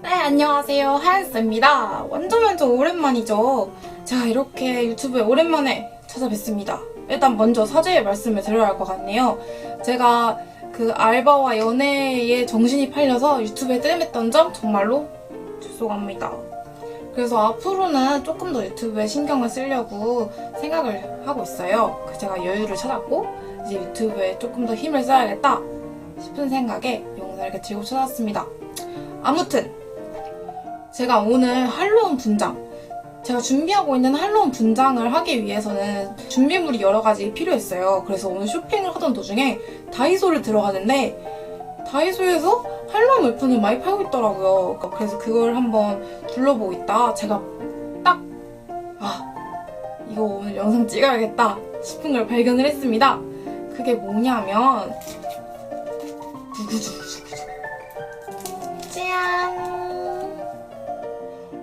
네, 안녕하세요. 하얀스입니다. 완전 완전 오랜만이죠. 자, 이렇게 유튜브에 오랜만에 찾아뵙습니다. 일단 먼저 사죄의 말씀을 드려야 할 것 같네요. 제가 그 알바와 연애에 정신이 팔려서 유튜브에 뜸했던 점 정말로 죄송합니다. 그래서 앞으로는 조금 더 유튜브에 신경을 쓰려고 생각을 하고 있어요. 제가 여유를 찾았고 이제 유튜브에 조금 더 힘을 써야겠다 싶은 생각에 영상을 이렇게 들고 찾아왔습니다. 아무튼 제가 오늘 할로윈 분장 제가 준비하고 있는 할로윈 분장을 하기 위해서는 준비물이 여러 가지 필요했어요. 그래서 오늘 쇼핑을 하던 도중에 다이소를 들어가는데 다이소에서 할로윈 물품을 많이 팔고 있더라고요. 그래서 그걸 한번 둘러보고 있다. 제가 딱 아, 이거 오늘 영상 찍어야겠다 싶은 걸 발견을 했습니다. 그게 뭐냐면 두구두구두구두 짠!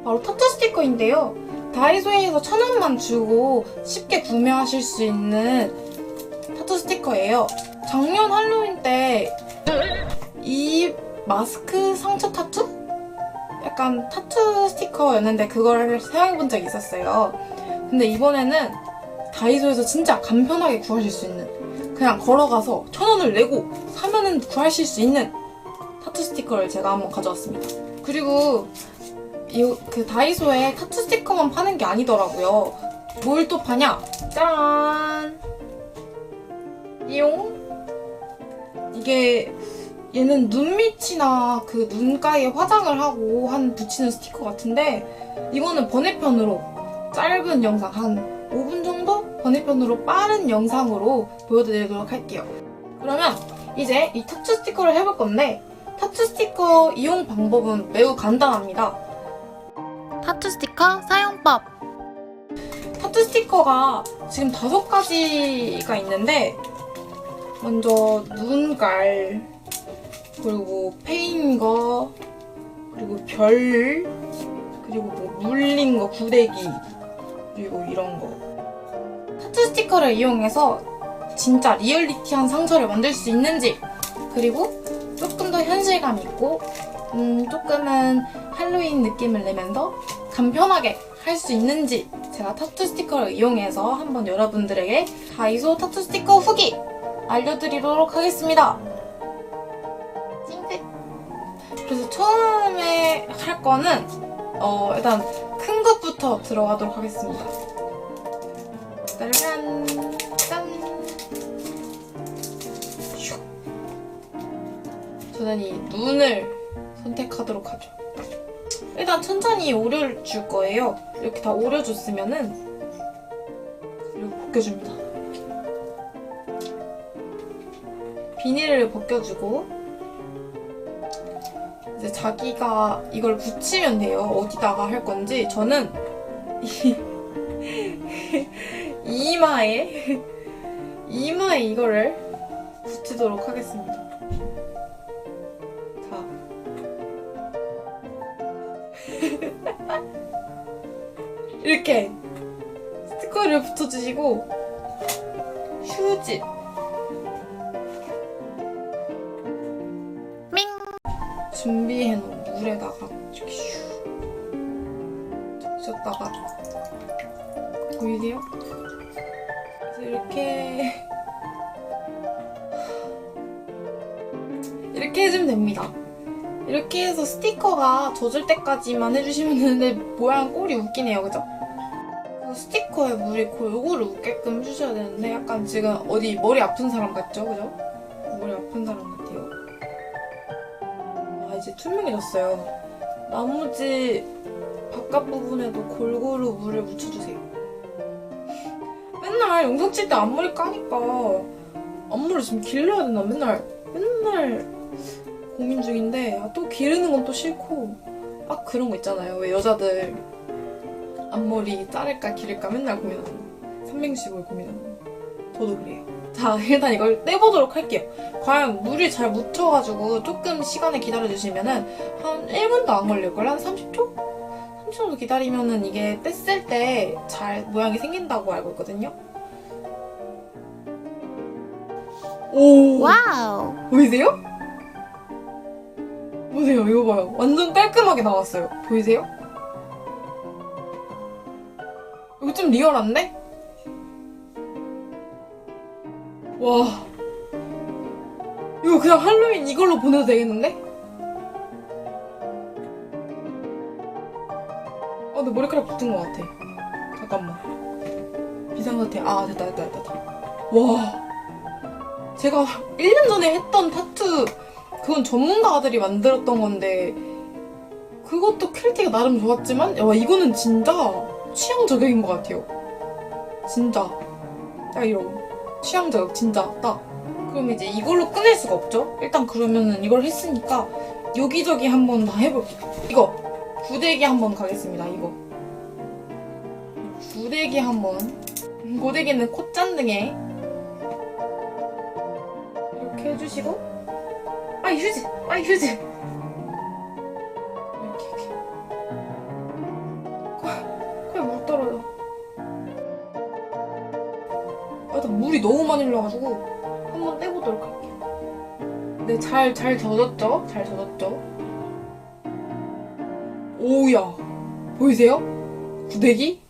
바로 타투 스티커인데요. 다이소에서 천 원만 주고 쉽게 구매하실 수 있는 타투 스티커예요. 작년 할로윈 때 이 마스크 상처 타투? 약간 타투 스티커였는데 그걸 사용해본 적이 있었어요. 근데 이번에는 다이소에서 진짜 간편하게 구하실 수 있는 그냥 걸어가서 천 원을 내고 사면은 구하실 수 있는 타투 스티커를 제가 한번 가져왔습니다. 그리고 이 그 다이소에 타투 스티커만 파는 게 아니더라고요. 뭘 또 파냐? 짜란! 이용? 이게 얘는 눈밑이나 그 눈가에 화장을 하고 한 붙이는 스티커 같은데 이거는 번외편으로 짧은 영상 한 5분 정도 번외편으로 빠른 영상으로 보여드리도록 할게요. 그러면 이제 이 타투 스티커를 해볼 건데 타투 스티커 이용 방법은 매우 간단합니다. 타투 스티커 사용법. 타투 스티커가 지금 다섯 가지가 있는데 먼저 눈깔 그리고 페인 거 그리고 별 그리고 뭐 물린 거 구데기 그리고 이런 거 타투 스티커를 이용해서 진짜 리얼리티한 상처를 만들 수 있는지 그리고 조금 더 현실감 있고 음, 조금은 할로윈 느낌을 내면서 간편하게 할 수 있는지 제가 타투 스티커를 이용해서 한번 여러분들에게 다이소 타투 스티커 후기 알려드리도록 하겠습니다. 찡긋. 그래서 처음에 할 거는 어, 일단 큰 것부터 들어가도록 하겠습니다. 짜란 짠. 슉. 저는 이 눈을 선택하도록 하죠. 일단 천천히 오려줄 거예요. 이렇게 다 오려줬으면은 이렇게 벗겨줍니다. 비닐을 벗겨주고 이제 자기가 이걸 붙이면 돼요. 어디다가 할 건지 저는 이 이마에 이마에 이거를 붙이도록 하겠습니다. 이렇게 스티커를 붙여주시고 휴지 밍. 준비해놓은 물에다가 이렇게 슈 적셨다가 보이세요? 그래서 이렇게 이렇게 해주면 됩니다. 이렇게 해서 스티커가 젖을 때까지만 해주시면 되는데 모양 꼴이 웃기네요, 그죠? 그 스티커에 물이 골고루 웃게끔 해주셔야 되는데 약간 지금 어디 머리 아픈 사람 같죠, 그죠? 머리 아픈 사람 같아요. 아 이제 투명해졌어요. 나머지 바깥 부분에도 골고루 물을 묻혀주세요. 맨날 영상 칠때 앞머리 까니까 앞머리 좀 길러야 되나 맨날 맨날 고민 중인데 아, 또 기르는 건 또 싫고 막 그런 거 있잖아요. 왜 여자들 앞머리 자를까 기를까 맨날 고민하는 거. 365일 고민하는 거. 저도 그래요. 자 일단 이걸 떼보도록 할게요. 과연 물이 잘 묻혀가지고 조금 시간을 기다려주시면은 한 1분도 안 걸릴걸? 한 30초? 30초 정도 기다리면은 이게 뗐을 때 잘 모양이 생긴다고 알고 있거든요. 오! 와우. 보이세요? 보세요, 이거 봐요. 완전 깔끔하게 나왔어요. 보이세요? 이거 좀 리얼한데? 와. 이거 그냥 할로윈 이걸로 보내도 되겠는데? 어, 근데 머리카락 붙은 것 같아. 잠깐만. 비상사태. 아, 됐다, 됐다, 됐다. 와. 제가 1년 전에 했던 타투, 그건 전문가들이 만들었던 건데, 그것도 퀄리티가 나름 좋았지만, 와, 이거는 진짜 취향 저격인 것 같아요. 진짜. 딱 이런. 취향 저격, 진짜. 딱. 그럼 이제 이걸로 끊을 수가 없죠? 일단 그러면은 이걸 했으니까, 여기저기 한번 다 해볼게요. 이거. 구데기 한번 가겠습니다, 이거. 구데기 한번. 고데기는 콧잔등에 이렇게 해주시고 아 휴지 아 휴지 이렇게 이렇게 코- 코에 물 떨어져 아, 일단 물이 너무 많이 흘러가지고 한번 떼보도록 할게요 네 잘 잘 젖었죠? 잘 젖었죠? 오우야 보이세요? 구데기?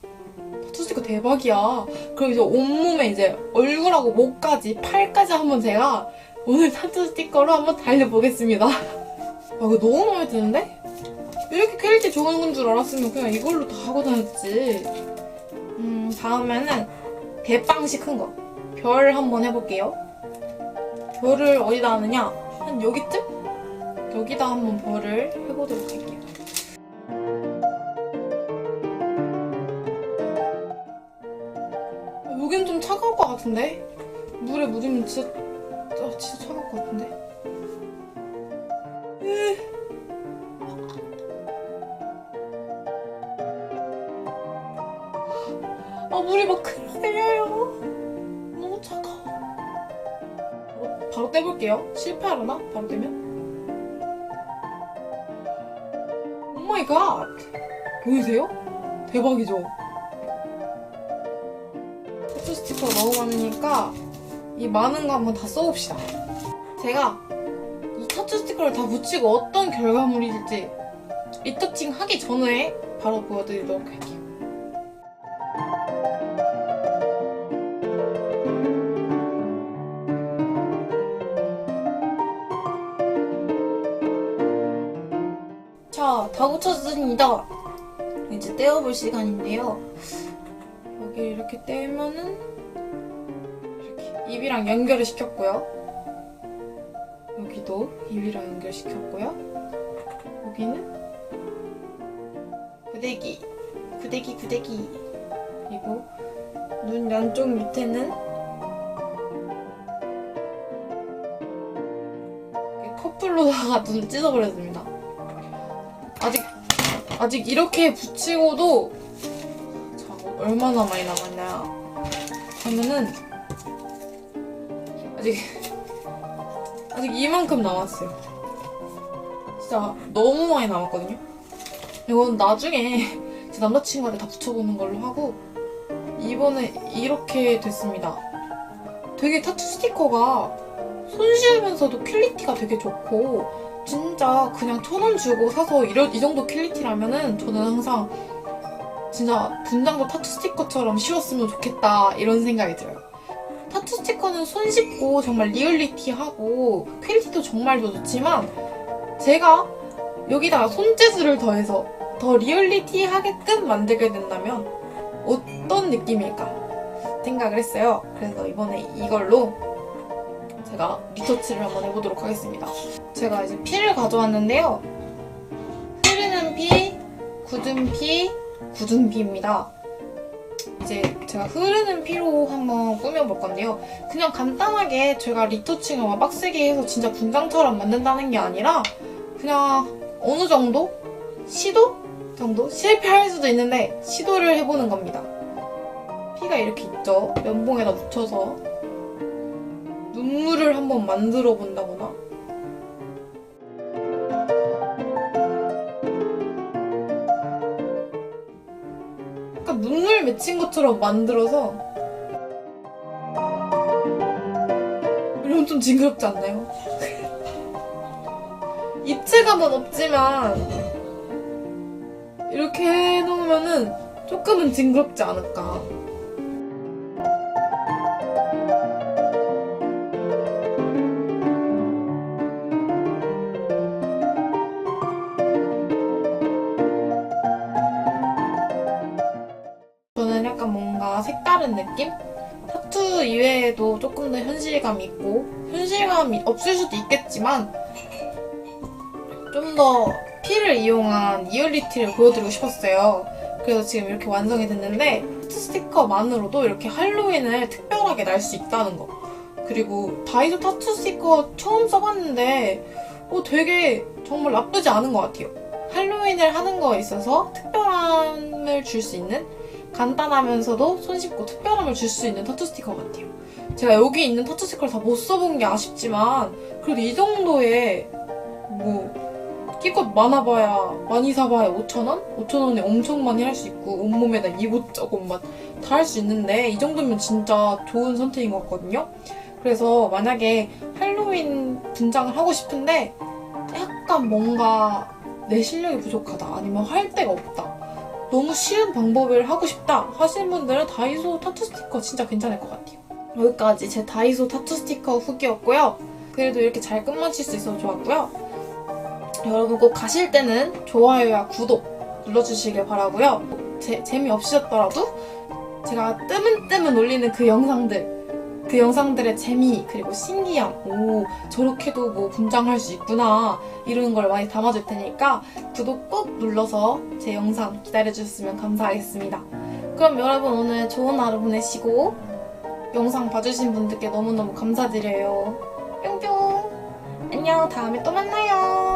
스티커 대박이야 그럼 이제 온몸에 이제 얼굴하고 목까지 팔까지 한번 제가 오늘 타투 스티커로 한번 달려보겠습니다. 아 이거 너무 마음에 드는데? 이렇게 퀄리티 좋은 건 줄 알았으면 그냥 이걸로 다 하고 다녔지. 음 다음에는 대빵씩 큰 거. 별 한번 해볼게요. 별을 어디다 하느냐? 한 여기쯤? 여기다 한번 별을 해보도록 할게요. 아, 여긴 좀 차가울 것 같은데? 물에 묻으면 진짜, 아, 진짜 것 같은데? 으. 아, 물이 막 흘러내려요. 너무 차가워. 바로, 바로 떼볼게요. 실패하려나? 바로 떼면? 오 마이 갓! 보이세요? 대박이죠? 타투 스티커 너무 많으니까 이 많은 거 한번 다 써봅시다. 제가 이 타투 스티커를 다 붙이고 어떤 결과물일지 리터칭 하기 전에 바로 보여드리도록 할게요. 자, 다 붙였습니다. 이제 떼어볼 시간인데요. 여기 이렇게 떼면은 입이랑 연결을 시켰고요. 여기도 입이랑 연결시켰고요. 여기는 구데기, 구데기, 구데기. 그리고 눈 양쪽 밑에는 커플로다가 눈 찢어버렸습니다. 아직 아직 이렇게 붙이고도 자, 얼마나 많이 남았나요? 그러면은 아직 아직 이만큼 남았어요. 진짜 너무 많이 남았거든요. 이건 나중에 제 남자친구한테 다 붙여보는 걸로 하고 이번에 이렇게 됐습니다. 되게 타투 스티커가 손쉬우면서도 퀄리티가 되게 좋고 진짜 그냥 천 원 주고 사서 이런 이 정도 퀄리티라면은 저는 항상 진짜 분장도 타투 스티커처럼 씌웠으면 좋겠다 이런 생각이 들어요. 타투 스티커는 손 씻고 정말 리얼리티하고 퀄리티도 정말 좋지만 제가 여기다가 손재주를 더해서 더 리얼리티하게끔 만들게 된다면 어떤 느낌일까 생각을 했어요. 그래서 이번에 이걸로 제가 리터치를 한번 해보도록 하겠습니다. 제가 이제 피를 가져왔는데요. 흐르는 피, 굳은 피, 굳은 피입니다. 이제 제가 흐르는 피로 한번 꾸며볼 건데요. 그냥 간단하게 제가 리터칭을 막 빡세게 해서 진짜 분장처럼 만든다는 게 아니라 그냥 어느 정도 시도 정도 실패할 수도 있는데 시도를 해보는 겁니다. 피가 이렇게 있죠. 면봉에다 묻혀서 눈물을 한번 만들어 본다거나 눈물 맺힌 것처럼 만들어서 이러면 좀 징그럽지 않나요? 입체 현실감은 없지만 이렇게 해놓으면은 조금은 징그럽지 않을까. 색다른 느낌? 타투 이외에도 조금 더 현실감이 있고 현실감이 없을 수도 있겠지만 좀 더 피를 이용한 리얼리티를 보여드리고 싶었어요. 그래서 지금 이렇게 완성이 됐는데 타투 스티커만으로도 이렇게 할로윈을 특별하게 날 수 있다는 거. 그리고 다이소 타투 스티커 처음 써봤는데 어, 되게 정말 나쁘지 않은 것 같아요. 할로윈을 하는 거에 있어서 특별함을 줄 수 있는 간단하면서도 손쉽고 특별함을 줄 수 있는 타투 스티커 같아요. 제가 여기 있는 타투 스티커를 다 못 써본 게 아쉽지만 그래도 이 정도의 뭐 끼껏 많아봐야 많이 사봐야 5,000원? 5,000원에 엄청 많이 할 수 있고 온몸에다 이곳 저곳 막다할 수 있는데 이 정도면 진짜 좋은 선택인 것 같거든요. 그래서 만약에 할로윈 분장을 하고 싶은데 약간 뭔가 내 실력이 부족하다 아니면 할 데가 없다 너무 쉬운 방법을 하고 싶다 하시는 분들은 다이소 타투 스티커 진짜 괜찮을 것 같아요. 여기까지 제 다이소 타투 스티커 후기였고요. 그래도 이렇게 잘 끝마칠 수 있어서 좋았고요. 여러분 꼭 가실 때는 좋아요와 구독 눌러주시길 바라고요. 제, 재미없으셨더라도 제가 뜨문뜨문 올리는 그 영상들 그 영상들의 재미 그리고 신기함 오 저렇게도 뭐 분장할 수 있구나 이런 걸 많이 담아줄 테니까 구독 꼭 눌러서 제 영상 기다려주셨으면 감사하겠습니다. 그럼 여러분 오늘 좋은 하루 보내시고 영상 봐주신 분들께 너무너무 감사드려요. 뿅뿅 안녕 다음에 또 만나요.